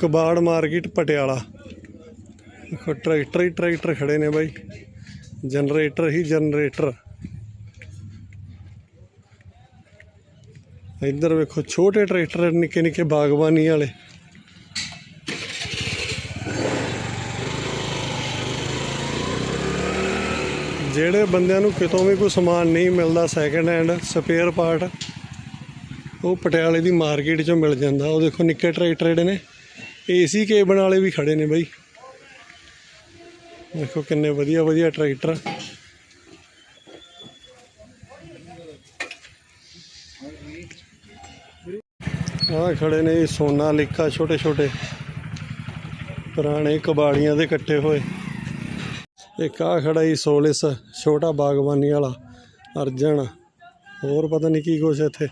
ਕਬਾੜ ਮਾਰਕੀਟ ਪਟਿਆਲਾ। ਦੇਖੋ, ਟਰੈਕਟਰ ਹੀ ਟਰੈਕਟਰ ਖੜੇ ਨੇ ਬਾਈ। ਜਨਰੇਟਰ ਹੀ ਜਨਰੇਟਰ। ਇੱਧਰ ਵੇਖੋ, ਛੋਟੇ ਟਰੈਕਟਰ, ਨਿੱਕੇ ਨਿੱਕੇ ਬਾਗਬਾਨੀ ਵਾਲੇ। ਜਿਹੜੇ ਬੰਦਿਆਂ ਨੂੰ ਕਿਤੋਂ ਵੀ ਕੋਈ ਸਮਾਨ ਨਹੀਂ ਮਿਲਦਾ ਸੈਕੰਡ ਹੈਂਡ ਸਪੇਅਰ ਪਾਰਟ ਉਹ ਪਟਿਆਲੇ ਦੀ ਮਾਰਕੀਟ 'ਚੋਂ ਮਿਲ ਜਾਂਦਾ। ਉਹ ਦੇਖੋ, ਨਿੱਕੇ ਟਰੈਕਟਰ ਜਿਹੜੇ ਨੇ। ਏਸੀ ਕੇਬਨ ਵਾਲੇ ਵੀ ਖੜੇ ਨੇ ਬਾਈ। ਦੇਖੋ ਕਿੰਨੇ ਵਧੀਆ ਵਧੀਆ ਟਰੈਕਟਰ। ਆਹ ਖੜੇ ਨੇ ਸੋਨਾ ਲਿਕਾ, ਛੋਟੇ ਛੋਟੇ। ਪੁਰਾਣੇ ਕਬਾੜੀਆਂ ਦੇ ਕੱਟੇ ਹੋਏ। ਇੱਕ ਆ ਖੜਾ ਜੀ ਸੋਲਿਸ, ਛੋਟਾ ਬਾਗਬਾਨੀ ਵਾਲਾ, ਅਰਜਨ। ਹੋਰ ਪਤਾ ਨਹੀਂ ਕੀ ਕੁਛ ਇੱਥੇ।